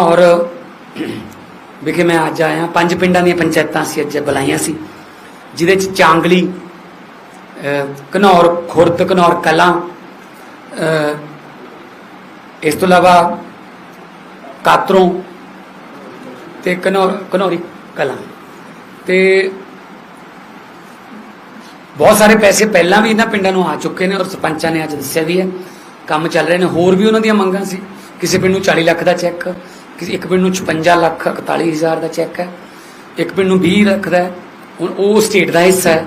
ਘਨੌਰ ਵਿਖੇ ਮੈਂ ਅੱਜ ਆਇਆ ਪੰਜ ਪਿੰਡਾਂ ਦੀਆਂ ਪੰਚਾਇਤਾਂ ਸੀ ਅੱਜ ਬੁਲਾਈਆਂ ਸੀ ਜਿਹਦੇ ਚ ਚਾਂਗਲੀ ਘਨੌਰ ਖੁਰਦ ਘਨੌਰ ਕਲਾਂ ਅਹ, ਇਸ ਤੋਂ ਇਲਾਵਾ ਕਾਤਰੋਂ ਤੇ ਘਨੌਰ ਘਨੌਰੀ ਕਲਾਂ। ਤੇ ਬਹੁਤ ਸਾਰੇ ਪੈਸੇ ਪਹਿਲਾਂ ਵੀ ਇਹਨਾਂ ਪਿੰਡਾਂ ਨੂੰ ਆ ਚੁੱਕੇ ਨੇ ਔਰ ਸਰਪੰਚਾਂ ਨੇ ਅੱਜ ਦੱਸਿਆ ਵੀ ਹੈ ਕੰਮ ਚੱਲ ਰਹੇ ਨੇ। ਹੋਰ ਵੀ ਉਹਨਾਂ ਦੀਆਂ ਮੰਗਾਂ ਸੀ ਕਿਸੇ ਪਿੰਡ ਨੂੰ 40 ਲੱਖ ਦਾ ਚੈੱਕ ਕਿਸੇ ਇੱਕ ਪਿੰਡ ਨੂੰ 56 ਲੱਖ 41 ਹਜ਼ਾਰ ਦਾ ਚੈੱਕ ਹੈ। ਇੱਕ ਪਿੰਡ ਨੂੰ 20 ਲੱਖ ਦਾ ਹੁਣ ਉਹ ਸਟੇਟ ਦਾ ਹਿੱਸਾ ਹੈ।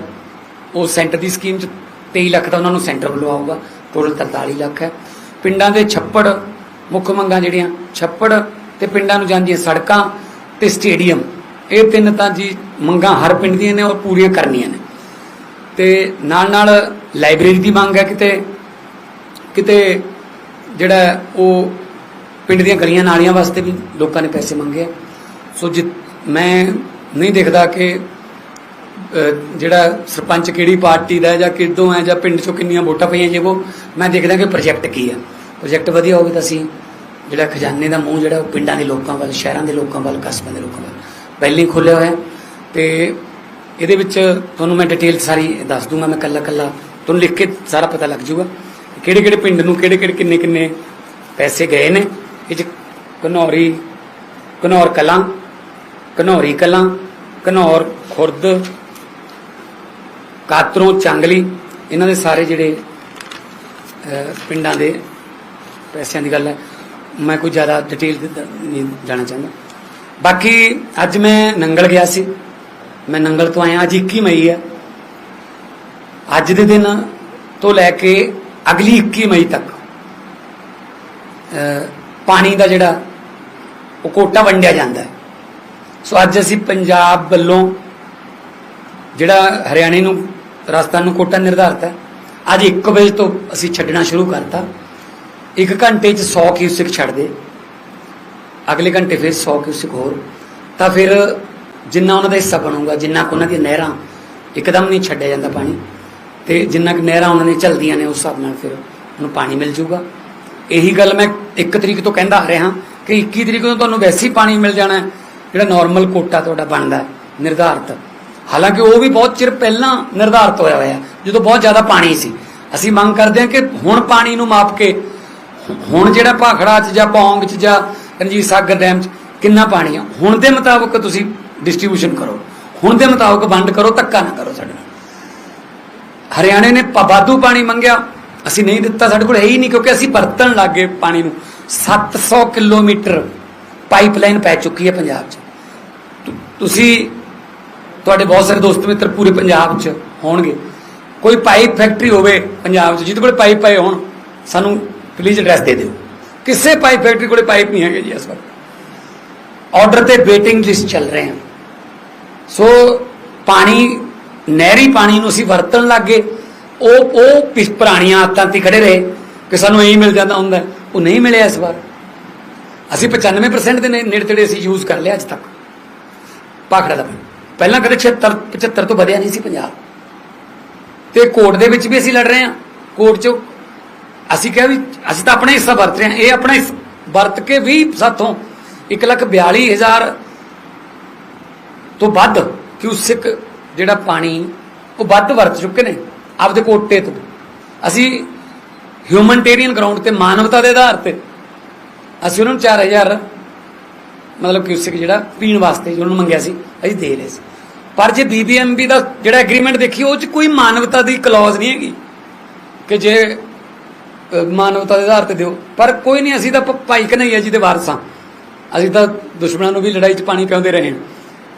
ਉਹ ਸੈਂਟਰ ਦੀ ਸਕੀਮ ਚ 23 ਲੱਖ ਦਾ ਉਹਨਾਂ ਨੂੰ ਸੈਂਟਰ ਵੱਲੋਂ ਆਊਗਾ। ਟੋਟਲ 43 ਲੱਖ ਹੈ। ਪਿੰਡਾਂ ਦੇ ਛੱਪੜ ਮੁੱਖ ਮੰਗਾਂ ਜਿਹੜੀਆਂ, ਛੱਪੜ ਤੇ ਪਿੰਡਾਂ ਨੂੰ ਜਾਂਦੀਆਂ ਸੜਕਾਂ ਤੇ ਸਟੇਡੀਅਮ ਇਹ ਤਿੰਨ ਤਾਂ ਜੀ ਮੰਗਾਂ ਹਰ ਪਿੰਡ ਦੀਆਂ ਨੇ, ਉਹ ਪੂਰੀਆਂ ਕਰਨੀਆਂ ਨੇ। ਤੇ ਨਾਲ ਨਾਲ ਲਾਇਬ੍ਰੇਰੀ ਦੀ ਮੰਗ ਹੈ ਕਿਤੇ ਕਿਤੇ ਜਿਹੜਾ ਉਹ ਪਿੰਡ ਦੀਆਂ ਗਲੀਆਂ ਨਾਲੀਆਂ ਵਾਸਤੇ ਵੀ ਲੋਕਾਂ ਨੇ ਪੈਸੇ ਮੰਗੇ ਆ। ਸੋ ਜਿ ਮੈਂ ਨਹੀਂ ਦੇਖਦਾ ਕਿ ਜਿਹੜਾ ਸਰਪੰਚ ਕਿਹੜੀ ਪਾਰਟੀ ਦਾ ਹੈ ਜਾਂ ਕਿਦੋਂ ਹੈ ਜਾਂ ਪਿੰਡ ਚੋਂ ਕਿੰਨੀਆਂ ਵੋਟਾਂ ਪਈਆਂ ਜੇ ਉਹ, ਮੈਂ ਦੇਖਦਾ ਕਿ ਪ੍ਰੋਜੈਕਟ ਕੀ ਹੈ ਪ੍ਰੋਜੈਕਟ ਵਧੀਆ ਹੋਵੇ ਤਾਂ ਅਸੀਂ ਜਿਹੜਾ ਖਜ਼ਾਨੇ ਦਾ ਮੂੰਹ ਜਿਹੜਾ ਉਹ ਪਿੰਡਾਂ ਦੇ ਲੋਕਾਂ ਵੱਲ, ਸ਼ਹਿਰਾਂ ਦੇ ਲੋਕਾਂ ਵੱਲ, ਕਸਬਿਆਂ ਦੇ ਲੋਕਾਂ ਵੱਲ ਪਹਿਲਾਂ ਹੀ ਖੋਲ੍ਹਿਆ ਹੋਇਆ। ਹੈ ਤੇ ਇਹਦੇ ਵਿੱਚ ਤੁਹਾਨੂੰ ਮੈਂ ਡਿਟੇਲ ਸਾਰੀ ਦੱਸ ਦੂੰਗਾ, ਮੈਂ ਕੱਲਾ ਕੱਲਾ ਤੁਹਾਨੂੰ ਲਿਖ ਕੇ ਸਾਰਾ ਪਤਾ ਲੱਗ ਜਾਊਗਾ ਕਿਹੜੇ ਕਿਹੜੇ ਪਿੰਡ ਨੂੰ ਕਿਹੜੇ ਕਿਹੜੇ ਕਿੰਨੇ ਕਿੰਨੇ ਪੈਸੇ ਗਏ ਨੇ। ਇਹ ਚ ਘਨੌਰੀ, ਘਨੌਰ ਕਲਾਂ, ਘਨੌਰੀ ਕਲਾਂ, ਘਨੌਰ ਖੁਰਦ, ਕਾਤਰੋਂ ਚੰਗਲੀ, ਇਹਨਾਂ ਦੇ ਸਾਰੇ ਜਿਹੜੇ ਪਿੰਡਾਂ ਦੇ ਪੈਸਿਆਂ ਦੀ ਗੱਲ ਹੈ, ਮੈਂ ਕੋਈ ਜ਼ਿਆਦਾ ਡਿਟੇਲ ਨਹੀਂ ਜਾਣਾ ਚਾਹੁੰਦਾ। ਬਾਕੀ ਅੱਜ ਮੈਂ ਨੰਗਲ ਗਿਆ ਸੀ। ਮੈਂ ਨੰਗਲ ਤੋਂ ਆਇਆ, ਅੱਜ 21 ਮਈ ਹੈ। ਅੱਜ ਦੇ ਦਿਨ ਤੋਂ ਲੈ ਕੇ ਅਗਲੀ 21 ਮਈ ਤੱਕ ਪਾਣੀ ਦਾ ਜਿਹੜਾ ਉਹ ਕੋਟਾ ਵੰਡਿਆ ਜਾਂਦਾ ਹੈ। ਸੋ ਅੱਜ ਅਸੀਂ ਪੰਜਾਬ ਵੱਲੋਂ ਜਿਹੜਾ ਹਰਿਆਣੇ ਨੂੰ, ਰਾਜਸਥਾਨ ਨੂੰ ਕੋਟਾ ਨਿਰਧਾਰਤ ਹੈ, ਅੱਜ 1 ਵਜੇ ਤੋਂ ਅਸੀਂ ਛੱਡਣਾ ਸ਼ੁਰੂ ਕਰਤਾ। ਇੱਕ ਘੰਟੇ 'ਚ 100 ਕਿਊਸਿਕ ਛੱਡਦੇ, ਅਗਲੇ ਘੰਟੇ ਫਿਰ 100 ਕਿਊਸਿਕ ਹੋਰ। ਤਾਂ ਫਿਰ ਜਿੰਨਾ ਉਹਨਾਂ ਦਾ ਹਿੱਸਾ ਬਣੂਗਾ, ਜਿੰਨਾ ਕੁ ਉਹਨਾਂ ਦੀਆਂ ਨਹਿਰਾਂ ਇੱਕਦਮ ਨਹੀਂ ਛੱਡਿਆ ਜਾਂਦਾ ਪਾਣੀ, ਤੇ ਜਿੰਨਾ ਕੁ ਨਹਿਰਾਂ ਉਹਨਾਂ ਦੀਆਂ ਚਲਦੀਆਂ ਨੇ, ਉਸ ਹਿਸਾਬ ਨਾਲ ਫਿਰ ਉਹਨੂੰ ਪਾਣੀ ਮਿਲ ਜਾਊਗਾ ਇਹੀ ਗੱਲ ਮੈਂ 1 ਤਰੀਕ ਤੋਂ ਕਹਿੰਦਾ ਆ ਰਿਹਾ ਕਿ 21 ਤਰੀਕ ਨੂੰ ਤੁਹਾਨੂੰ ਵੈਸੇ ਹੀ ਪਾਣੀ ਮਿਲ ਜਾਣਾ ਜਿਹੜਾ ਨਾਰਮਲ ਕੋਟਾ ਤੁਹਾਡਾ ਬਣਦਾ ਨਿਰਧਾਰਤ। ਹਾਲਾਂਕਿ ਉਹ ਵੀ ਬਹੁਤ ਚਿਰ ਪਹਿਲਾਂ ਨਿਰਧਾਰਤ ਹੋਇਆ ਹੋਇਆ, ਜਦੋਂ ਬਹੁਤ ਜ਼ਿਆਦਾ ਪਾਣੀ ਸੀ। ਅਸੀਂ ਮੰਗ ਕਰਦੇ ਹਾਂ ਕਿ ਹੁਣ ਪਾਣੀ ਨੂੰ ਮਾਪ ਕੇ, ਹੁਣ ਜਿਹੜਾ ਭਾਖੜਾ ਚ ਜਾਂ ਪੌਂਗ ਚ ਜਾਂ ਰਣਜੀਤ ਸਾਗਰ ਡੈਮ ਚ ਕਿੰਨਾ ਪਾਣੀ ਆ, ਹੁਣ ਦੇ ਮੁਤਾਬਕ ਤੁਸੀਂ ਡਿਸਟ੍ਰੀਬਿਊਸ਼ਨ ਕਰੋ। ਹੁਣ ਦੇ ਮੁਤਾਬਕ ਵੰਡ ਕਰੋ, ਧੱਕਾ ਨਾ ਕਰੋ ਸਾਡੇ ਨਾਲ। ਹਰਿਆਣੇ ਨੇ ਵਾਧੂ ਪਾਣੀ ਮੰਗਿਆ ਅਸੀਂ ਨਹੀਂ ਦਿੱਤਾ, ਸਾਡੇ ਕੋਲ ਹੈ ਹੀ ਨਹੀਂ ਕਿਉਂਕਿ ਅਸੀਂ ਵਰਤਣ ਲੱਗੇ ਪਾਣੀ ਨੂੰ। 700 ਕਿਲੋਮੀਟਰ ਪਾਈਪਲਾਈਨ ਪੈ ਚੁੱਕੀ ਹੈ ਪੰਜਾਬ 'ਚ। ਤੁਸੀਂ, ਤੁਹਾਡੇ ਬਹੁਤ ਸਾਰੇ ਦੋਸਤ ਮਿੱਤਰ ਪੂਰੇ ਪੰਜਾਬ 'ਚ ਹੋਣਗੇ। ਕੋਈ ਪਾਈਪ ਫੈਕਟਰੀ ਹੋਵੇ ਪੰਜਾਬ 'ਚ, ਜਿਹਦੇ ਕੋਲ ਪਾਈਪ ਪਏ ਹੋਣ, ਸਾਨੂੰ ਪਲੀਜ਼ ਐਡਰੈਸ ਦੇ ਦਿਓ। ਕਿਸੇ ਪਾਈਪ ਫੈਕਟਰੀ ਕੋਲੇ ਪਾਈਪ ਨਹੀਂ ਹੈਗੇ ਜੀ ਇਸ ਵਕਤ। ਆਰਡਰ ਤੇ ਵੇਟਿੰਗ ਲਿਸਟ ਚੱਲ ਰਹੇ ਹਨ। ਸੋ ਪਾਣੀ, ਨਹਿਰੀ ਪਾਣੀ ਨੂੰ ਅਸੀਂ ਵਰਤਣ ਲੱਗੇ ਉਹ ਉਹ ਪਿਛ ਪੁਰਾਣੀਆਂ ਆਦਤਾਂ ਤੇ ਖੜੇ ਰਹੇ ਕਿ ਸਾਨੂੰ ਇਹੀ ਮਿਲ ਜਾਂਦਾ ਹੁੰਦਾ। ਉਹ ਨਹੀਂ ਮਿਲਿਆ ਇਸ ਵਾਰ। ਅਸੀਂ 95% ਦੇ ਨੇੜੇ ਤੇੜੇ ਅਸੀਂ ਯੂਜ਼ ਕਰ ਲਿਆ ਅੱਜ ਤੱਕ। ਪਾਖੜਾ ਦਾ ਪਹਿਲਾਂ ਕਦੇ 76 75 ਤੋਂ ਵਧਿਆ ਨਹੀਂ ਸੀ ਪੰਜਾਬ। ਤੇ ਕੋਰਟ ਦੇ ਵਿੱਚ ਵੀ ਅਸੀਂ ਲੜ ਰਹੇ ਹਾਂ। ਕੋਰਟ 'ਚ ਅਸੀਂ ਕਿਹਾ ਵੀ ਅਸੀਂ ਤਾਂ ਆਪਣਾ ਹਿੱਸਾ ਵਰਤ ਰਹੇ ਹਾਂ। ਇਹ ਆਪਣਾ ਹਿੱਸਾ ਵਰਤ ਕੇ ਵੀ ਸਾਥੋਂ 142000 ਤੋਂ ਵੱਧ ਕਿਊਸਿਕ ਜਿਹੜਾ ਪਾਣੀ ਉਹ ਵੱਧ ਵਰਤ ਚੁੱਕੇ ਨੇ। ਆਪਦੇ ਕੋਟੇ ਤੋਂ। ਅਸੀਂ ਹਿਊਮਨਟੇਰੀਅਨ ਗਰਾਊਂਡ ਤੇ ਮਾਨਵਤਾ ਦੇ ਆਧਾਰ ਤੇ ਅਸੀਂ ਉਹਨਾਂ ਨੂੰ 4000 ਮਤਲਬ ਕਿਊਸਿਕ ਜਿਹੜਾ ਪੀਣ ਵਾਸਤੇ ਜਿਹਨਾਂ ਨੂੰ ਮੰਗਿਆ ਸੀ, ਅਸੀਂ ਦੇ ਰਹੇ ਸੀ। ਪਰ ਜੇ ਬੀਬੀਐਮਬੀ ਦਾ ਜਿਹੜਾ ਐਗਰੀਮੈਂਟ ਦੇਖੀ, ਉਹ ਚ ਕੋਈ ਮਾਨਵਤਾ ਦੀ ਕਲੌਜ਼ ਨਹੀਂ ਹੈਗੀ ਕਿ ਜੇ ਮਾਨਵਤਾ ਦੇ ਆਧਾਰ ਤੇ ਦਿਓ। ਪਰ ਕੋਈ ਨਹੀਂ, ਅਸੀਂ ਤਾਂ ਭਾਈ ਕਨਈਆ ਜੀ ਦੇ ਵਾਰਸ ਹਾਂ। ਅਸੀਂ ਤਾਂ ਦੁਸ਼ਮਣਾਂ ਨੂੰ ਵੀ ਲੜਾਈ 'ਚ ਪਾਣੀ ਪਿਆਉਂਦੇ ਰਹੇ ਹਾਂ।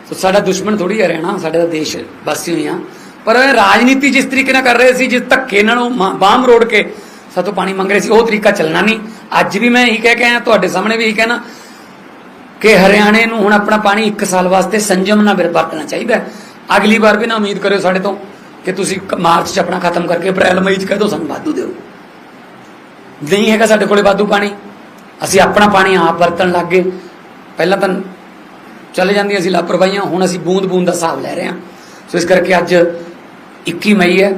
ਸੋ ਸਾਡਾ ਦੁਸ਼ਮਣ ਥੋੜੀ ਹੈ ਰਹਿਣਾ, ਸਾਡੇ ਤਾਂ ਦੇਸ਼ ਵਾਸੀ ਹੋਈ ਹਾਂ। ਪਰ ਰਾਜਨੀਤੀ ਜਿਸ ਤਰੀਕੇ ਨਾਲ ਕਰ ਰਹੇ ਸੀ, ਜਿਸ ਧੱਕੇ ਨਾਲ ਉਹ ਮਾ- ਬਾਂਹ ਮਰੋੜ ਕੇ ਸਾਤੋਂ ਪਾਣੀ ਮੰਗ ਰਹੇ ਸੀ, ਉਹ ਤਰੀਕਾ ਚੱਲਣਾ ਨਹੀਂ। ਅੱਜ ਵੀ ਮੈਂ ਇਹੀ ਕਹਿ ਕੇ ਆਇਆ, ਤੁਹਾਡੇ ਸਾਹਮਣੇ ਵੀ ਇਹੀ ਕਹਿਣਾ ਕਿ ਹਰਿਆਣੇ ਨੂੰ ਹੁਣ ਆਪਣਾ ਪਾਣੀ 1 ਸਾਲ ਵਾਸਤੇ ਸੰਜਮ ਨਾਲ ਵਰਤਣਾ ਚਾਹੀਦਾ ਅਗਲੀ ਵਾਰ ਵੀ ਨਾ ਉਮੀਦ ਕਰਿਓ ਸਾਡੇ ਤੋਂ ਕਿ ਤੁਸੀਂ ਮਾਰਚ 'ਚ ਆਪਣਾ ਖਤਮ ਕਰਕੇ ਅਪ੍ਰੈਲ, ਮਈ 'ਚ ਕਹਿ ਦਿਓ ਸਾਨੂੰ ਵਾਧੂ ਦਿਓ। ਨਹੀਂ ਹੈਗਾ ਸਾਡੇ ਕੋਲੇ ਵਾਧੂ ਪਾਣੀ। ਅਸੀਂ ਆਪਣਾ ਪਾਣੀ ਆਪ ਵਰਤਣ ਲੱਗ ਗਏ। ਪਹਿਲਾਂ ਤਾਂ ਚੱਲ ਜਾਂਦੀਆਂ ਸੀ ਲਾਪਰਵਾਹੀਆਂ, ਹੁਣ ਅਸੀਂ ਬੂੰਦ ਬੂੰਦ ਦਾ ਹਿਸਾਬ ਲੈ ਰਹੇ ਹਾਂ। ਸੋ ਇਸ ਕਰਕੇ ਅੱਜ 21 ਮਈ ਹੈ।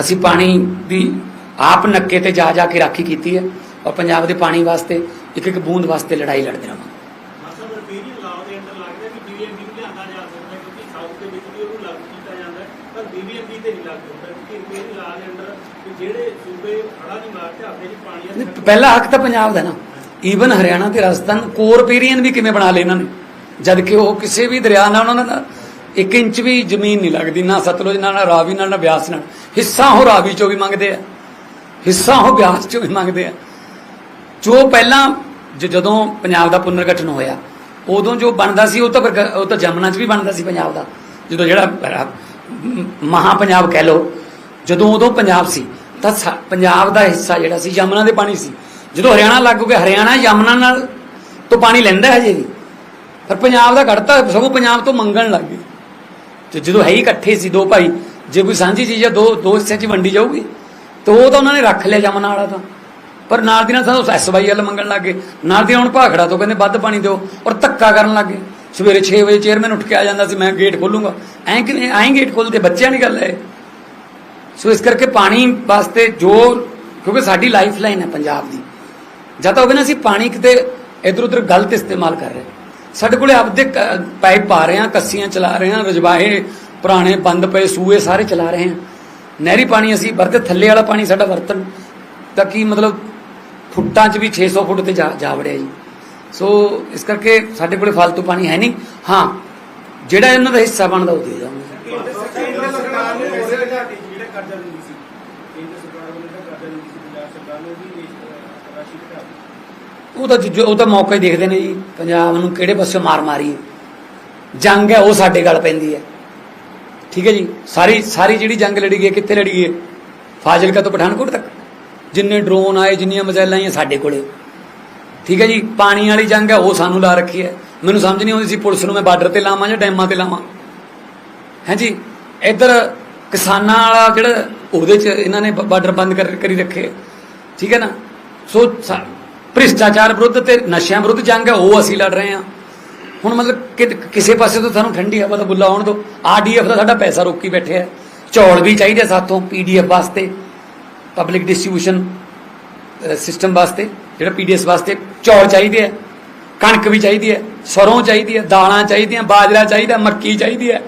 ਅਸੀਂ ਪਾਣੀ ਦੀ ਆਪ ਨੱਕੇ ਤੇ ਜਾ ਜਾ ਕੇ ਰਾਖੀ ਕੀਤੀ ਹੈ ਔਰ ਪੰਜਾਬ ਦੇ ਪਾਣੀ ਵਾਸਤੇ ਇੱਕ ਇੱਕ ਬੂੰਦ ਵਾਸਤੇ ਲੜਾਈ ਲੜਦੇ ਰਹਾਂਗੇ। ਪਹਿਲਾ ਹੱਕ ਤਾਂ ਪੰਜਾਬ ਦਾ ਨਾ। ਈਵਨ ਹਰਿਆਣਾ ਤੇ ਰਾਜਸਥਾਨ ਕੋਰਪੇਰੀਅਨ ਵੀ ਕਿਵੇਂ ਬਣਾ ਲਏ ਇਹਨਾਂ ਨੇ? ਜਦ ਕਿ ਉਹ ਕਿਸੇ ਵੀ ਦਰਿਆ ਨਾਲ ਉਹਨਾਂ ਦਾ 1 ਇੰਚ ਵੀ ਜ਼ਮੀਨ ਨਹੀਂ ਲੱਗਦੀ, ਨਾ ਸਤਲੁਜ ਨਾਲ, ਨਾ ਰਾਵੀ ਨਾਲ, ਨਾ ਬਿਆਸ ਨਾਲ। ਹਿੱਸਾ ਉਹ ਰਾਵੀ ਚੋਂ ਵੀ ਮੰਗਦੇ ਆ। ਹਿੱਸਾ ਉਹ ਬਿਆਸ ਚੋਂ ਵੀ ਮੰਗਦੇ ਆ। ਜੋ ਪਹਿਲਾਂ ਜ- ਜਦੋਂ ਪੰਜਾਬ ਦਾ ਪੁਨਰਗਠਨ ਹੋਇਆ, ਉਦੋਂ ਜੋ ਬਣਦਾ ਸੀ, ਉਹ ਤਾਂ ਉਹ ਤਾਂ ਜਮਨਾ 'ਚ ਵੀ ਬਣਦਾ ਸੀ ਪੰਜਾਬ ਦਾ। ਜਦੋਂ ਜਿਹੜਾ ਰ- ਮਹਾ ਪੰਜਾਬ ਕਹਿ ਲੋ ਜਦੋਂ ਉਦੋਂ ਪੰਜਾਬ ਸੀ, ਤਾਂ ਸਾ- ਪੰਜਾਬ ਦਾ ਹਿੱਸਾ ਜਿਹੜਾ ਸੀ, ਯਮਨਾ ਦੇ ਪਾਣੀ ਸੀ। ਜਦੋਂ ਹਰਿਆਣਾ ਲੱਗ ਗਿਆ, ਹਰਿਆਣਾ ਯਮਨਾ ਨਾਲ ਤੋਂ ਪਾਣੀ ਲੈਂਦਾ ਹੈ ਹਜੇ ਵੀ। ਪਰ ਪੰਜਾਬ ਦਾ ਘੜਤਾ ਸਗੋਂ ਪੰਜਾਬ ਤੋਂ ਮੰਗਣ ਲੱਗ ਗਈ। ਤੇ ਜਦੋਂ ਹੈ ਹੀ ਇਕੱਠੇ ਸੀ ਦੋ ਭਾਈ, ਜੇ ਕੋਈ ਸਾਂਝੀ ਚੀਜ਼ ਆ, ਦੋ ਦੋ ਹਿੱਸਿਆਂ 'ਚ ਵੰਡੀ ਜਾਊਗੀ, ਤਾਂ ਉਹ ਤਾਂ ਉਹਨਾਂ ਨੇ ਰੱਖ ਲਿਆ ਜਮਨਾ ਵਾਲਾ ਤਾਂ। ਪਰ ਨਾਲ ਦੀ ਨਾਲ ਸਾਨੂੰ ਐਸਵਾਈਐਲ ਮੰਗਣ ਲੱਗੇ ਨਾਲ ਦੀ ਹੁਣ ਭਾਖੜਾ ਤੋਂ ਕਹਿੰਦੇ ਵੱਧ ਪਾਣੀ ਦਿਓ ਔਰ ਧੱਕਾ ਕਰਨ ਲੱਗੇ ਸਵੇਰੇ 6 ਵਜੇ ਚੇਅਰਮੈਨ ਉੱਠ ਕੇ ਆ ਜਾਂਦਾ ਸੀ, ਮੈਂ ਗੇਟ ਖੋਲੂੰਗਾ। ਐਂ ਕਿ ਐਂ ਗੇਟ ਖੋਲਦੇ, ਬੱਚਿਆਂ ਦੀ ਗੱਲ ਹੈ ਸੋ ਇਸ ਕਰਕੇ ਪਾਣੀ ਵਾਸਤੇ ਜੋ ਕਿਉਂਕਿ ਸਾਡੀ ਲਾਈਫ ਲਾਈਨ ਹੈ ਪੰਜਾਬ ਦੀ। ਜਾਂ ਤਾਂ ਹੋਵੇ ਨਾ ਅਸੀਂ ਪਾਣੀ ਕਿਤੇ ਇਧਰ ਉਧਰ ਗਲਤ ਇਸਤੇਮਾਲ ਕਰ ਰਹੇ ਸਾਡੇ ਕੋਲੇ ਆਪਦੇ ਪਾਈਪ ਪਾ ਰਹੇ ਹਾਂ, ਕੱਸੀਆਂ ਚਲਾ ਰਹੇ ਹਾਂ, ਰਜਵਾਹੇ ਪੁਰਾਣੇ ਬੰਦ ਪਏ, ਸੂਏ ਸਾਰੇ ਚਲਾ ਰਹੇ ਹਾਂ। ਨਹਿਰੀ ਪਾਣੀ ਅਸੀਂ ਵਰਤੇ, ਥੱਲੇ ਵਾਲਾ ਪਾਣੀ ਸਾਡਾ ਵਰਤਨ ਤਾਂ ਕੀ ਮਤਲਬ? ਫੁੱਟਾਂ 'ਚ ਵੀ 600 ਫੁੱਟ ਤੇ ਜਾ ਵੜਿਆ ਜੀ। ਸੋ ਇਸ ਕਰਕੇ ਸਾਡੇ ਕੋਲੇ ਫालतू ਪਾਣੀ ਹੈ ਨਹੀਂ। ਹਾਂ, ਜਿਹੜਾ ਇਹਨਾਂ ਦਾ ਹਿੱਸਾ ਬਣਦਾ ਉਹ ਦੇ ਜਾਵਾਂਗੇ ਕਰਜ਼ਾ ਦਿੰਦੀ ਸੀ ਕੇਂਦਰ ਸਰਕਾਰ ਵੱਲੋਂ ਕਰਜ਼ਾ ਦਿੰਦੀ ਸੀ, ਪੰਜਾਬ ਸਰਕਾਰ ਨੇ ਵੀ ਰਾਸ਼ੀ ਘਟਾ ਦਿੱਤੀ। ਉਹ ਤਾਂ ਜੋ- ਉਹ ਤਾਂ ਮੌਕਾ ਹੀ ਦੇਖਦੇ ਨੇ ਜੀ, ਪੰਜਾਬ ਨੂੰ ਕਿਹੜੇ ਪਾਸੇ ਮਾਰ ਮਾਰੀ ਜੰਗ ਹੈ, ਉਹ ਸਾਡੇ ਗੱਲ ਪੈਂਦੀ ਹੈ। ਠੀਕ ਹੈ ਜੀ? ਸਾਰੀ ਸਾਰੀ ਜਿਹੜੀ ਜੰਗ ਲੜੀ ਗਈ ਕਿੱਥੇ ਲੜੀ ਗਈ ਫਾਜ਼ਿਲਕਾ ਤੋਂ ਪਠਾਨਕੋਟ ਤੱਕ। ਜਿੰਨੇ ਡਰੋਨ ਆਏ, ਜਿੰਨੀਆਂ ਮਜ਼ਾਈਲਾਂ ਆਈਆਂ ਸਾਡੇ ਕੋਲੇ। ਠੀਕ ਹੈ ਜੀ? ਪਾਣੀ ਵਾਲੀ ਜੰਗ ਹੈ, ਉਹ ਸਾਨੂੰ ਲਾ ਰੱਖੀ ਹੈ। ਮੈਨੂੰ ਸਮਝ ਨਹੀਂ ਆਉਂਦੀ ਸੀ ਪੁਲਿਸ ਨੂੰ ਮੈਂ ਬਾਰਡਰ ਤੇ ਲਾਵਾਂ ਜਾਂ ਡੈਮਾਂ ਤੇ ਲਾਵਾਂ। ਹੈ ਜੀ? ਇੱਧਰ ਕਿਸਾਨਾਂ ਵਾਲਾ ਜਿਹੜਾ ਉਹਦੇ ਚ ਇਹਨਾਂ ਨੇ ਬਾਰਡਰ ਬੰਦ ਕਰ ਕਰੀ ਰੱਖੇ। ਠੀਕ ਹੈ ਨਾ? ਸੋ ਭ੍ਰਿਸ਼ਟਾਚਾਰ ਵਿਰੁੱਧ ਤੇ ਨਸ਼ਿਆਂ ਵਿਰੁੱਧ ਜੰਗ ਹੈ, ਉਹ ਅਸੀਂ ਲੜ ਰਹੇ ਹਾਂ। ਹੁਣ ਮਤਲਬ ਕਿ ਕਿਸੇ ਪਾਸੇ ਤੋਂ ਸਾਨੂੰ ਠੰਡੀ ਹਵਾ ਦਾ ਬੁੱਲਾ ਆਉਣ ਦੋ। ਆਰਡੀਐਫ ਦਾ ਸਾਡਾ ਪੈਸਾ ਰੋਕੀ ਬੈਠੇ ਹੈ। ਚੌਲ ਵੀ ਚਾਹੀਦੇ ਸਾਥੋਂ ਪੀਡੀਐਫ ਵਾਸਤੇ, ਪਬਲਿਕ ਡਿਸਟ੍ਰੀਬਿਊਸ਼ਨ ਸਿਸਟਮ ਵਾਸਤੇ, ਜਿਹੜਾ ਪੀਡੀਐਸ ਵਾਸਤੇ ਚੌਲ ਚਾਹੀਦੇ ਹੈ, ਕਣਕ ਵੀ ਚਾਹੀਦੀ ਹੈ, ਸਰੋਂ ਚਾਹੀਦੀ ਹੈ, ਦਾਲਾਂ ਚਾਹੀਦੀਆਂ, ਬਾਜਰਾ ਚਾਹੀਦਾ, ਮੱਕੀ ਚਾਹੀਦੀ ਹੈ।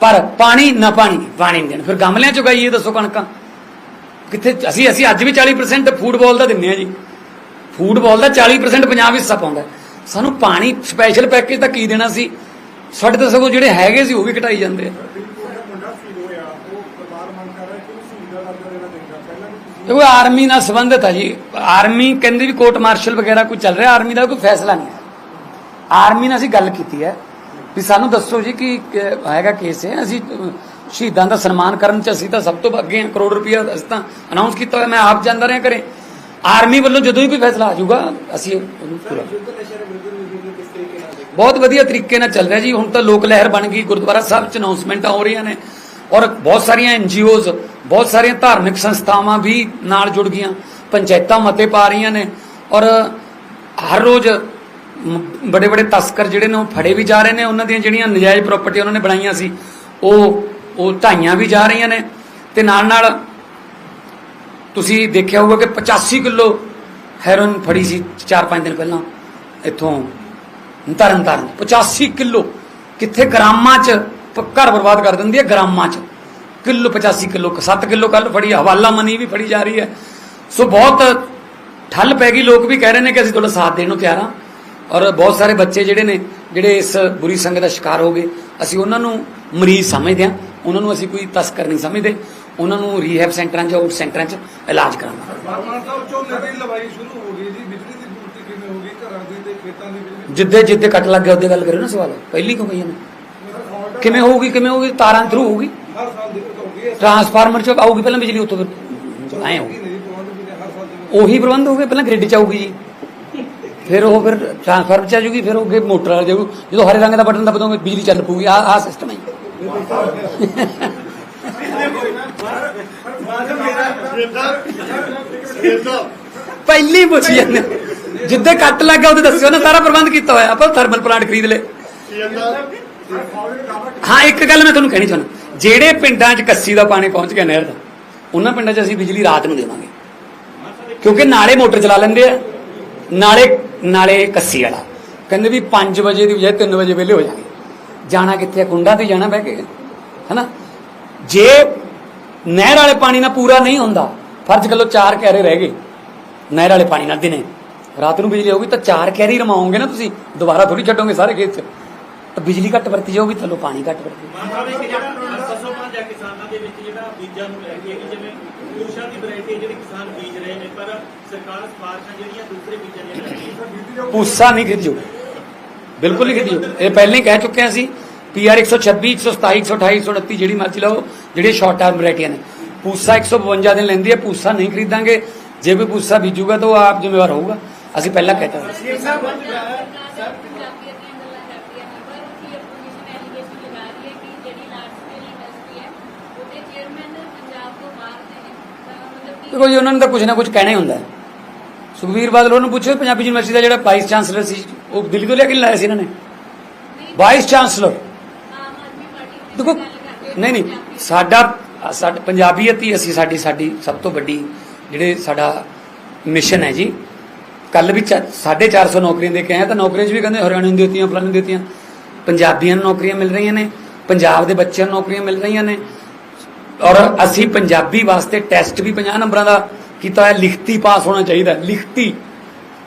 ਪਰ ਪਾਣੀ ਨਾ ਪਾਣੀ ਪਾਣੀ ਨਹੀਂ ਦੇਣ। ਫਿਰ ਗਮਲਿਆਂ ਚ ਉਗਾਈਏ ਦੱਸੋ ਕਣਕਾਂ। ਕਿੱਥੇ, ਅਸੀਂ ਅਸੀਂ ਅੱਜ ਵੀ 40% ਫੂਟਬਾਲ ਦਾ ਦਿੰਨੇ ਆ ਜੀ। ਫੂਟਬਾਲ ਦਾ 40% ਪੰਜਾਬ ਹਿੱਸਾ ਪਾਉਂਦਾ ਸਾਨੂੰ ਪਾਣੀ ਸਪੈਸ਼ਲ ਪੈਕੇਜ ਤਾਂ ਕੀ ਦੇਣਾ ਸੀ? ਸਾਡੇ ਤਾਂ ਸਗੋਂ ਜਿਹੜੇ ਹੈਗੇ ਸੀ, ਉਹ ਵੀ ਘਟਾਈ ਜਾਂਦੇ ਆ। ਉਹ ਆਰਮੀ ਨਾਲ ਸੰਬੰਧਿਤ ਹੈ ਜੀ। ਆਰਮੀ ਕਹਿੰਦੀ ਵੀ ਕੋਰਟ ਮਾਰਸ਼ਲ ਵਗੈਰਾ ਕੋਈ ਚੱਲ ਰਿਹਾ, ਆਰਮੀ ਦਾ ਕੋਈ ਫੈਸਲਾ ਨਹੀਂ ਹੈ। ਆਰਮੀ ਨਾਲ ਅਸੀਂ ਗੱਲ ਕੀਤੀ ਹੈ ਵੀ ਸਾਨੂੰ ਦੱਸੋ ਜੀ ਕਿ ਕਿ ਹੈਗਾ ਕੇਸ ਹੈ ਅਸੀਂ ਸ਼ਹੀਦਾਂ ਦਾ ਸਨਮਾਨ ਕਰਨ ਚ ਅਸੀਂ ਤਾਂ ਸਭ ਤੋਂ ਅੱਗੇ ਹਾਂ। ਕਰੋੜ ਰੁਪਇਆ ਅਸੀਂ ਤਾਂ ਅਨਾਉਂਸ ਕੀਤਾ ਹੋਇਆ। ਮੈਂ ਆਪ ਜਾਂਦਾ ਰਿਹਾ ਕਰੇ ਆਰਮੀ ਵੱਲੋਂ ਜਦੋਂ ਹੀ ਕੋਈ ਫੈਸਲਾ ਆ ਜਾਊਗਾ ਅਸੀਂ ਉਹਨੂੰ ਪੂਰਾ ਬਹੁਤ ਵਧੀਆ ਤਰੀਕੇ ਨਾਲ ਚੱਲ ਰਿਹਾ ਜੀ। ਹੁਣ ਤਾਂ ਲੋਕ ਲਹਿਰ ਬਣ ਗਈ ਗੁਰਦੁਆਰਾ ਸਾਹਿਬ ਚ ਅਨਾਉਂਸਮੈਂਟਾਂ ਹੋ ਰਹੀਆਂ ਨੇ ਔਰ ਬਹੁਤ ਸਾਰੀਆਂ ਐਨਜੀਓਜ਼ ਬਹੁਤ ਸਾਰੀਆਂ ਧਾਰਮਿਕ ਸੰਸਥਾਵਾਂ ਵੀ ਨਾਲ ਜੁੜ ਗਈਆਂ ਪੰਚਾਇਤਾਂ ਮਤੇ ਪਾ ਰਹੀਆਂ ਨੇ ਔਰ ਹਰ ਰੋਜ਼ ਬੜੇ ਬੜੇ ਤਸਕਰ ਜਿਹੜੇ ਨੇ ਉਹ ਫੜੇ ਵੀ ਜਾ ਰਹੇ ਨੇ। ਉਹਨਾਂ ਦੀਆਂ ਜਿਹੜੀਆਂ ਨਜਾਇਜ਼ ਪ੍ਰਾਪਰਟੀ ਉਹਨਾਂ ਨੇ ਬਣਾਈਆਂ ਸੀ ਉਹ ਉਹ ਢਾਈਆਂ ਵੀ ਜਾ ਰਹੀਆਂ ਨੇ ਤੇ ਨਾਲ ਨਾਲ ਤੁਸੀਂ ਦੇਖਿਆ ਹੋਊਗਾ ਕਿ 85 ਕਿਲੋ ਹੈਰੋਇਨ ਫੜੀ ਸੀ 4-5 ਦਿਨ ਪਹਿਲਾਂ ਇੱਥੋਂ ਤਰਨ ਤਾਰਨ 85 ਕਿਲੋ। ਕਿੱਥੇ ਗ੍ਰਾਮਾਂ 'ਚ ਪ- ਘਰ ਬਰਬਾਦ ਕਰ ਦਿੰਦੀ ਹੈ ਗ੍ਰਾਮਾਂ 'ਚ। ਕਿਲੋ 85 ਕਿਲੋ 7 ਕਿਲੋ ਕੱਲ ਫੜੀ, ਹਵਾਲਾ ਮਨੀ ਵੀ ਫੜੀ ਜਾ ਰਹੀ ਹੈ। ਸੋ ਬਹੁਤ ਠੱਲ ਪੈ ਗਈ। ਲੋਕ ਵੀ ਕਹਿ ਰਹੇ ਨੇ ਕਿ ਅਸੀਂ ਤੁਹਾਡਾ ਸਾਥ ਦੇਣ ਨੂੰ ਤਿਆਰ ਹਾਂ। ਔਰ ਬਹੁਤ ਸਾਰੇ ਬੱਚੇ ਜਿਹੜੇ ਨੇ, ਜਿਹੜੇ ਇਸ ਬੁਰੀ ਸੰਗਤ ਦਾ ਸ਼ਿਕਾਰ ਹੋ ਗਏ, ਅਸੀਂ ਉਹਨਾਂ ਨੂੰ ਮਰੀਜ਼ ਸਮਝਦੇ ਹਾਂ। ਉਹਨਾਂ ਨੂੰ ਅਸੀਂ ਕੋਈ ਤਸਕਰ ਨਹੀਂ ਸਮਝਦੇ। ਉਹਨਾਂ ਨੂੰ ਰੀਹੈਬ ਸੈਂਟਰਾਂ 'ਚ ਆਊਟ ਸੈਂਟਰਾਂ 'ਚ ਇਲਾਜ ਕਰਾਉਣਾ। ਬਾਰਮਾਨ ਸਾਹਿਬ ਝੋਨੇ ਦੀ ਲਵਾਈ ਸ਼ੁਰੂ ਹੋ ਗਈ ਜੀ। ਬਿਜਲੀ ਦੀ ਪੂਰਤੀ ਕਿਵੇਂ ਹੋ ਗਈ? ਘਰਾਂ ਦੀ ਤੇ ਖੇਤਾਂ ਦੀ ਬਿਜਲੀ ਜਿੱਦੇ ਜਿੱਦੇ ਕੱਟ ਲੱਗ ਗਿਆ ਉਹਦੇ ਗੱਲ ਕਰਿਓ ਨਾ ਸਵਾਲ। ਪਹਿਲੀ ਕਿਉਂ ਕਹੀ ਜਾਂਦੇ ਕਿਵੇਂ ਹੋਊਗੀ ਕਿਵੇਂ ਹੋਊਗੀ? ਤਾਰਾਂ ਥਰੂ ਹੋਊਗੀ? ਹਰ ਸਾਲ ਦਿੱਕਤ ਆਉਂਦੀ ਹੈ ਟਰਾਂਸਫਾਰਮਰ 'ਚ ਆਊਗੀ ਪਹਿਲਾਂ ਬਿਜਲੀ ਉੱਥੋਂ ਫਿਰ ਐਂ ਹੋਊਗੀ ਉਹੀ ਪ੍ਰਬੰਧ ਹੋਵੇ ਪਹਿਲਾਂ ਗ੍ਰਿਡ 'ਚ ਆਊਗੀ ਜੀ। ਫਿਰ ਉਹ ਫਿਰ ਟਰਾਂਸਫਾਰਮਰ 'ਚ ਆ ਜਾਊਗੀ ਫਿਰ ਅੱਗੇ ਮੋਟਰ ਆ ਜਾਊਗੀ ਜਦੋਂ ਹਰੇ ਰੰਗ ਦਾ ਬਟਨ ਦਬਦੋਗੇ ਬਿਜਲੀ ਚੱਲ ਪਊਗੀ। ਆ ਆ ਸਿਸਟਮ ਹੈ ਜੀ। ਪਹਿਲੀ ਪੁੱਛ ਜਾਂਦੇ ਜਿੱਦੇ ਕੱਟ ਲੱਗ ਗਿਆ ਉਹਦੇ ਦੱਸਿਓ ਨਾ, ਸਾਰਾ ਪ੍ਰਬੰਧ ਕੀਤਾ ਹੋਇਆ। ਆਪਾਂ ਥਰਮਲ ਪਲਾਂਟ ਖਰੀਦ ਲਏ। ਹਾਂ, ਇੱਕ ਗੱਲ ਮੈਂ ਤੁਹਾਨੂੰ ਕਹਿਣੀ ਚਾਹੁੰਦਾ। ਜਿਹੜੇ ਪਿੰਡਾਂ 'ਚ ਕੱਸੀ ਦਾ ਪਾਣੀ ਪਹੁੰਚ ਗਿਆ ਨਹਿਰ ਦਾ, ਉਹਨਾਂ ਪਿੰਡਾਂ 'ਚ ਅਸੀਂ ਬਿਜਲੀ ਰਾਤ ਨੂੰ ਦੇਵਾਂਗੇ। ਕਿਉਂਕਿ ਨਾਲੇ ਮੋਟਰ ਚਲਾ ਲੈਂਦੇ ਆ। ਨਾਲੇ ਨਾਲੇ ਕੱਸੀ ਵਾਲਾ। ਕਹਿੰਦੇ ਵੀ 5 ਵਜੇ ਦੀ ਬਜਾਏ 3 ਵਜੇ ਵੇਲੇ ਹੋ ਜਾਣਗੇ। ਜਾਣਾ ਕਿੱਥੇ ਆ? ਕੁੰਡਾਂ ਤੇ ਜਾਣਾ ਬਹਿ ਕੇ। ਹਨਾ? ਜੇ ਨਹਿਰ ਵਾਲੇ ਪਾਣੀ ਨਾਲ ਪੂਰਾ ਨਹੀਂ ਹੁੰਦਾ। ਫਰਜ਼ ਕਰ ਲਓ ਚਾਰ ਕੈਰੇ ਰਹਿ ਗਏ। ਨਹਿਰ ਵਾਲੇ ਪਾਣੀ ਨਾਲ ਦਿਨੇ। ਰਾਤ ਨੂੰ ਬਿਜਲੀ ਆਊਗੀ ਤਾਂ ਚਾਰ ਕੈਰੀ ਰਮਾਓਗੇ ਨਾ ਤੁਸੀਂ। ਦੁਬਾਰਾ ਥੋੜੀ ਛੱਡੋਗੇ ਸਾਰੇ ਖੇਤ 'ਚ। ਤਾਂ ਬਿਜਲੀ ਘੱਟ ਵਰਤੀ ਜਾਊਗੀ ਥੱਲੋਂ ਪਾਣੀ ਘੱਟ ਵਰਤੀ। ਕਿਸਾਨਾਂ ਦੇ ਵਿੱਚ ਜਿਹੜਾ ਬੀਜਾਂ ਨੂੰ ਲੈ ਕੇ ਕਿ ਜਿਵੇਂ ਪੂਸ਼ਾ ਦੀ ਵੈਰਾਈਟੀ ਜਿਹੜੇ ਕਿਸਾਨ ਬੀਜ ਰਹੇ ਨੇ ਪਰ ਸਰਕਾਰ ਸਿਫਾਰਸ਼ਾਂ ਜਿਹੜੀਆਂ ਦੂਸਰੇ ਬੀਜਾਂ ਦੀਆਂ ਲੈ ਹੈ ਪੂਸਾ ਨਹੀਂ ਖਿੱਚ ਬਿਲਕੁਲ ਨਹੀਂ ਖਿੱਚ ਇਹ ਪਹਿਲਾਂ ਹੀ ਕਹਿ ਚੁੱਕੇ ਹਾਂ ਅਸੀਂ। ਪੀਆਰ 126 127 128 129 ਜਿਹੜੀ ਮਰਜ਼ੀ ਲਓ ਜਿਹੜੇ ਸ਼ਾਰਟ ਟਰਮ ਵੈਰਾਈਟੀਆਂ ਨੇ ਪੂਸਾ 152 ਦਿਨ ਲੈਂਦੀ ਹੈ ਪੂਸਾ ਨਹੀਂ ਖਰੀਦਾਂਗੇ। ਜੇ ਕੋਈ ਪੂਸਾ ਬੀਜੂਗਾ ਤਾਂ ਉਹ ਆਪ ਜ਼ਿੰਮੇਵਾਰ ਹੋਊਗਾ। ਅਸੀਂ ਪਹਿਲਾਂ ਕਹਿਤਾ ਦੇਖੋ ਜੀ ਉਹਨਾਂ ਨੂੰ ਤਾਂ ਕੁਝ ਨਾ ਕੁਝ ਕਹਿਣਾ ਹੀ ਹੁੰਦਾ ਹੈ। ਸੁਖਬੀਰ ਬਾਦਲ ਉਹਨੂੰ ਪੁੱਛੋ ਪੰਜਾਬੀ ਯੂਨੀਵਰਸਿਟੀ ਦਾ ਜਿਹੜਾ ਵਾਈਸ ਚਾਂਸਲਰ ਸੀ ਉਹ ਦਿੱਲੀ ਤੋਂ ਲਿਆ ਕੇ ਲਾਇਆ ਸੀ ਇਹਨਾਂ ਨੇ? ਵਾਈਸ ਚਾਂਸਲਰ ਦੇਖੋ, ਨਹੀਂ ਨਹੀਂ, ਸਾਡਾ ਸਾਡਾ, ਪੰਜਾਬੀਅਤ ਹੀ ਅਸੀਂ ਸਾਡੀ ਸਾਡੀ ਸਭ ਤੋਂ ਵੱਡੀ ਜਿਹੜੇ ਸਾਡਾ ਮਿਸ਼ਨ ਹੈ ਜੀ। ਕੱਲ ਵੀ 450 ਨੌਕਰੀਆਂ ਦੇ ਕੇ ਆਏ ਤਾਂ ਨੌਕਰੀਆਂ 'ਚ ਵੀ ਕਹਿੰਦੇ ਹਰਿਆਣੇ ਨੂੰ ਦਿੱਤੀਆਂ, ਫਲਾਣੇ ਨੂੰ ਦਿੱਤੀਆਂ। ਪੰਜਾਬੀਆਂ ਨੂੰ ਨੌਕਰੀਆਂ ਮਿਲ ਰਹੀਆਂ ਨੇ, ਪੰਜਾਬ ਦੇ ਬੱਚਿਆਂ ਨੂੰ ਨੌਕਰੀਆਂ ਮਿਲ ਰਹੀਆਂ ਨੇ। ਔਰ ਅਸੀਂ ਪੰਜਾਬੀ ਵਾਸਤੇ ਟੈਸਟ ਵੀ 50 ਨੰਬਰਾਂ ਦਾ ਕੀਤਾ ਹੈ ਲਿਖਤੀ ਪਾਸ ਹੋਣਾ ਚਾਹੀਦਾ, ਲਿਖਤੀ।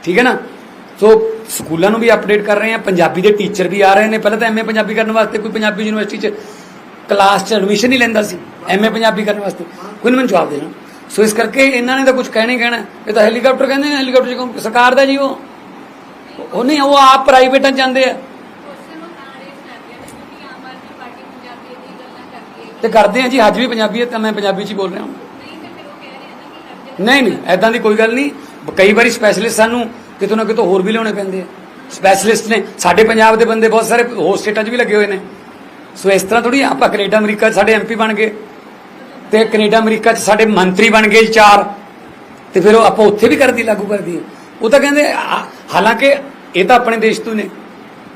ਠੀਕ ਹੈ ਨਾ? ਸੋ ਸਕੂਲਾਂ ਨੂੰ ਵੀ ਅਪਡੇਟ ਕਰ ਰਹੇ ਹਾਂ ਪੰਜਾਬੀ ਦੇ ਟੀਚਰ ਵੀ ਆ ਰਹੇ ਨੇ। ਪਹਿਲਾਂ ਤਾਂ ਐਮਏ ਪੰਜਾਬੀ ਕਰਨ ਵਾਸਤੇ ਕੋਈ ਪੰਜਾਬੀ ਯੂਨੀਵਰਸਿਟੀ 'ਚ ਕਲਾਸ 'ਚ ਐਡਮਿਸ਼ਨ ਨਹੀਂ ਲੈਂਦਾ ਸੀ। ਐਮਏ ਪੰਜਾਬੀ ਕਰਨ ਵਾਸਤੇ। ਕੋਈ ਨਹੀਂ ਮੈਨੂੰ ਜਵਾਬ ਦੇਣਾ। ਸੋ ਇਸ ਕਰਕੇ ਇਹਨਾਂ ਨੇ ਤਾਂ ਕੁਝ ਕਹਿਣਾ ਕਹਿਣਾ। ਇਹ ਤਾਂ ਹੈਲੀਕਾਪਟਰ ਕਹਿੰਦੇ ਨੇ ਹੈਲੀਕਾਪਟਰ ਸਰਕਾਰ ਦਾ ਜੀ ਉਹ। ਉਹ ਨਹੀਂ ਉਹ ਆਪ ਪ੍ਰਾਈਵੇਟਾਂ 'ਚ ਜਾਂਦੇ ਆ। ਤਾਂ ਕਰਦੇ ਆ ਜੀ ਅੱਜ ਵੀ ਪੰਜਾਬੀ ਹੈ ਤਾਂ ਮੈਂ ਪੰਜਾਬੀ 'ਚ ਹੀ ਬੋਲ ਰਿਹਾ ਹਾਂ। ਨਹੀਂ ਨਹੀਂ ਐਦਾਂ ਦੀ ਕੋਈ ਗੱਲ ਨਹੀਂ। ਕਈ ਵਾਰੀ ਸਪੈਸ਼ਲਿਸਟ ਸਾਨੂੰ ਕਿਤੋਂ ਨਾ ਕਿਤੋਂ ਹੋਰ ਵੀ ਲਿਆਉਣੇ ਪੈਂਦੇ ਆ। ਸਪੈਸ਼ਲਿਸਟ ਨੇ, ਸਾਡੇ ਪੰਜਾਬ ਦੇ ਬੰਦੇ ਬਹੁਤ ਸਾਰੇ ਹੋਰ ਸਟੇਟਾਂ 'ਚ ਵੀ ਲੱਗੇ ਹੋਏ ਨੇ। ਸੋ ਇਸ ਤਰ੍ਹਾਂ ਥੋੜੀ ਆਪਾਂ ਕੈਨੇਡਾ, ਅਮਰੀਕਾ 'ਚ ਸਾਡੇ ਐਮਪੀ ਬਣ ਗਏ। ਤੇ ਕੈਨੇਡਾ, ਅਮਰੀਕਾ 'ਚ ਸਾਡੇ ਮੰਤਰੀ ਬਣ ਗਏ ਚਾਰ। ਤੇ ਫਿਰ ਉਹ ਆਪਾਂ ਉੱਥੇ ਵੀ ਕਰਦੀ, ਲਾਗੂ ਕਰਦੀ ਉਹ ਤਾਂ ਕਹਿੰਦੇ ਹਾਲਾਂਕਿ ਇਹ ਤਾਂ ਆਪਣੇ ਦੇਸ਼ ਤੋਂ ਨੇ।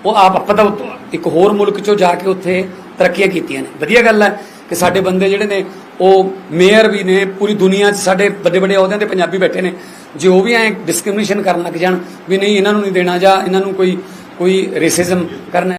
ਉਹ ਆਪ, ਆਪਾਂ ਤਾਂ ਉੱਥੋਂ ਇੱਕ ਹੋਰ ਮੁਲਕ 'ਚੋਂ ਜਾ ਕੇ ਉੱਥੇ ਤਰੱਕੀਆਂ ਕੀਤੀਆਂ ਨੇ। ਵਧੀਆ ਗੱਲ ਹੈ ਕਿ ਸਾਡੇ ਬੰਦੇ ਜਿਹੜੇ ਨੇ ਉਹ ਮੇਅਰ ਵੀ ਨੇ, ਪੂਰੀ ਦੁਨੀਆ 'ਚ ਸਾਡੇ ਵੱਡੇ ਵੱਡੇ ਅਹੁਦਿਆਂ ਤੇ ਪੰਜਾਬੀ ਬੈਠੇ ਨੇ। ਜੇ ਉਹ ਵੀ ਐ ਡਿਸਕ੍ਰਿਮੀਨੇਸ਼ਨ ਕਰਨ ਲੱਗ ਜਾਣ ਵੀ ਨਹੀਂ, ਇਹਨਾਂ ਨੂੰ ਨਹੀਂ ਦੇਣਾ ਜਾਂ ਇਹਨਾਂ ਨੂੰ ਕੋਈ ਕੋਈ ਰੇਸਿਜ਼ਮ ਕਰਨਾ